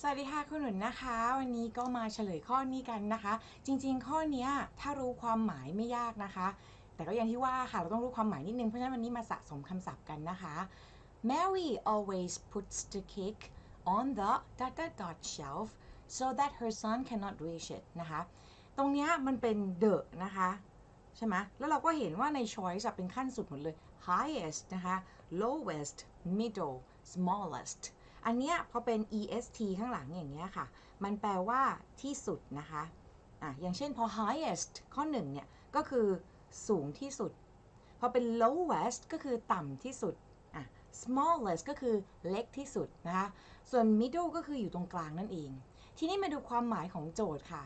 สวัสดีค่ะคุณหนุนนะคะ วันนี้ก็มาเฉลยข้อนี้กันนะคะ จริง ๆ ข้อนี้ถ้ารู้ความหมายไม่ยากนะคะ แต่ก็อย่างที่ว่าค่ะเราต้องรู้ความหมายนิดนึงเพราะฉะนั้นวันนี้มาสะสมคำศัพท์กันนะคะ Mary always puts the cake on the dot dot dot shelf so that her son cannot reach it นะคะ ตรงนี้มันเป็น the นะคะ ใช่ไหมแล้วเราก็เห็นว่าใน choice เป็นขั้นสุดหมดเลย highest นะคะ lowest middle smallest อันเนี้ยพอเป็น est ข้างหลังอย่างเงี้ยค่ะ มันแปลว่าที่สุดนะคะอะอย่างเช่นพอ highest ข้อหนึ่งเนี่ยก็คือสูงที่สุด พอเป็น lowest ก็คือต่ำที่สุดอะ smallest ก็คือเล็กที่สุดนะคะ ส่วน middle ก็คืออยู่ตรงกลางนั่นเอง ทีนี้มาดูความหมายของโจทย์ค่ะ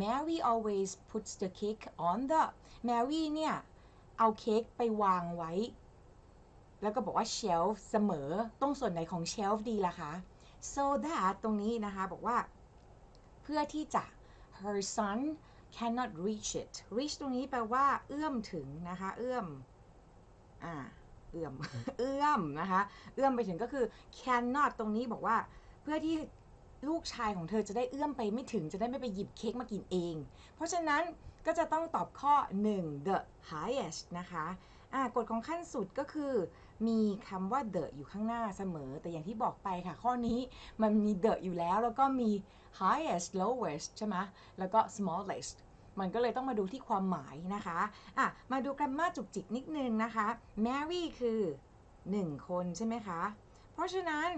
Mary always puts the cake on the Mary เนี่ย เอาเค้กไปวางไว้ แล้วก็บอกว่า shelf เสมอตรงส่วนไหนของ shelf ดีล่ะคะ so that ตรงนี้นะคะบอกว่า เพื่อที่จะ her son cannot reach it reach ตรงนี้แปลว่า เอื้อมถึงนะคะ เอื้อมอ่าเอื้อม เอื้อมนะคะ เอื้อมไปถึงก็คือ cannot ตรงนี้บอกว่า เพื่อที่ลูกชายของเธอจะได้เอื้อมไปไม่ถึงจะได้ไม่ไปหยิบเค้กมากินเอง เพราะฉะนั้นก็จะต้องตอบข้อ 1 the highest นะคะ กฎของขั้นสุดก็คือ มีคำว่า the อยู่ข้างหน้าเสมอ แต่อย่างที่บอกไปค่ะ ข้อนี้มันมี the อยู่แล้ว แล้วก็มี highest lowest ใช่ไหมแล้วก็ smallest มันก็เลยต้องมาดูที่ความหมายนะคะอะมาดู grammar จุกจิกนิดนึงนะคะ Mary คือ 1 คนใช่ไหมคะ เพราะฉะนั้น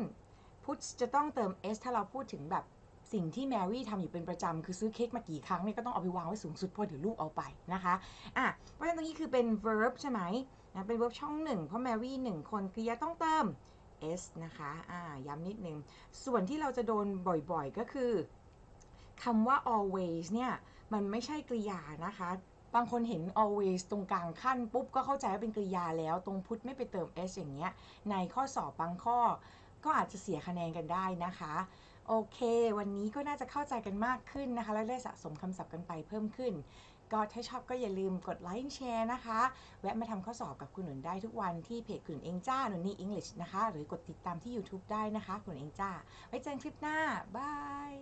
puts จะต้องเติม s ถ้าเราพูดถึงแบบ สิ่งที่แมรี่ทำอยู่เป็นประจำคือซื้อเค้กมากี่ครั้งเนี่ยก็ต้องเอาไปวางไว้สูงสุดเพราะเดี๋ยวลูกเอาไปนะคะอะเพราะฉะนั้นตรงนี้คือเป็น verb ใช่ไหมนะเป็น verb ช่องหนึ่งเพราะแมรี่หนึ่งคนกริยาต้องเติม s นะคะอ่าย้ำนิดนึง ส่วนที่เราจะโดนบ่อยๆก็คือคำว่า always เนี่ยมันไม่ใช่กริยานะคะบางคนเห็น always ตรงกลางขั้นปุ๊บก็เข้าใจว่าเป็นกริยาแล้ว ตรงพุทไม่ไปเติม s อย่างเงี้ย ในข้อสอบบางข้อ ก็อาจจะเสียคะแนนกันได้นะคะโอเค วันนี้ก็น่าจะเข้าใจกันมากขึ้นนะคะ และได้สะสมคำศัพท์กันไปเพิ่มขึ้น ก็ถ้าชอบก็อย่าลืมกดไลค์แชร์นะคะ แวะมาทำข้อสอบกับคุณหนุนได้ทุกวันที่เพจคุณเองจ้าหนุนนี่อังกฤษนะคะ หรือกดติดตามที่ YouTube ได้นะคะ คุณเองจ้า ไว้เจอกันคลิปหน้า บาย